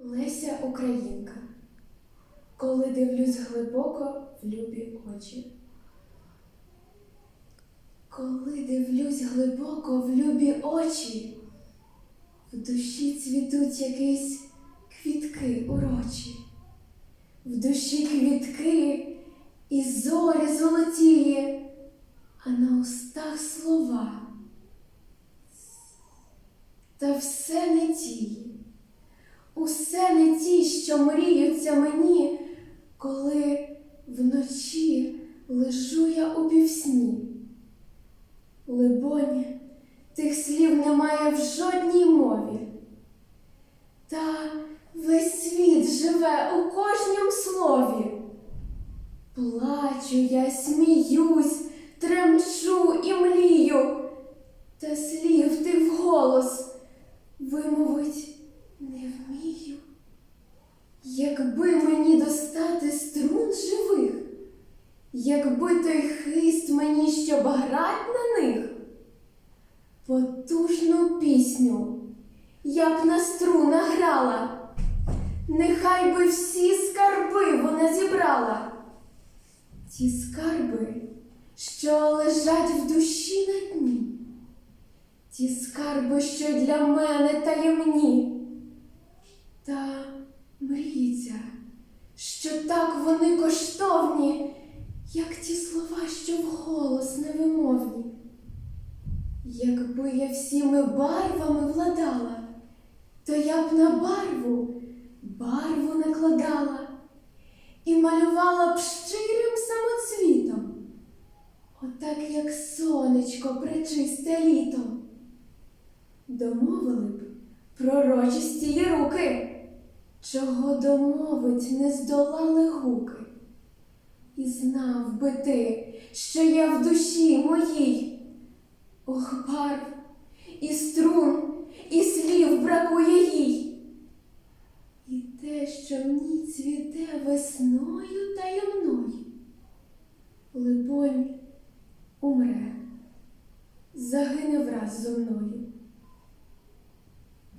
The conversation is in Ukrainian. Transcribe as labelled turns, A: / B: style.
A: Леся Українка, коли дивлюсь глибоко в любі очі. Коли дивлюсь глибоко в любі очі, в душі цвітуть якісь квітки урочі, в душі квітки і зорі золотіє, а на устах слова. Та все не ті, усе не ті, що мріються мені, коли вночі лежу я у півсні. Либонь, тих слів немає в жодній мові. Та весь світ живе у кожнім слові. Плачу я, сміюсь, тремчу і млію, та слів ти вголос вимовить не вмію. Якби мені достати струн живих, якби той хист мені, щоб грать на них, потужну пісню я б на струна грала, нехай би всі скарби вона зібрала. Ті скарби, що лежать в душі на дні, ті скарби, що для мене таємні. Та мріється, що так вони коштовні, як ті слова, що вголос невимовні. Якби я всіми барвами владала, то я б на барву барву накладала і малювала б щирим самоцвітом, отак, як сонечко причисте літом. Домовили б пророчисті руки, чого домовить не здолали гуки. І знав би ти, що я в душі моїй. Ох, барв, і струн, і слів бракує їй. І те, що в ній цвіте весною таємною, либонь, умре, загине враз зо мною.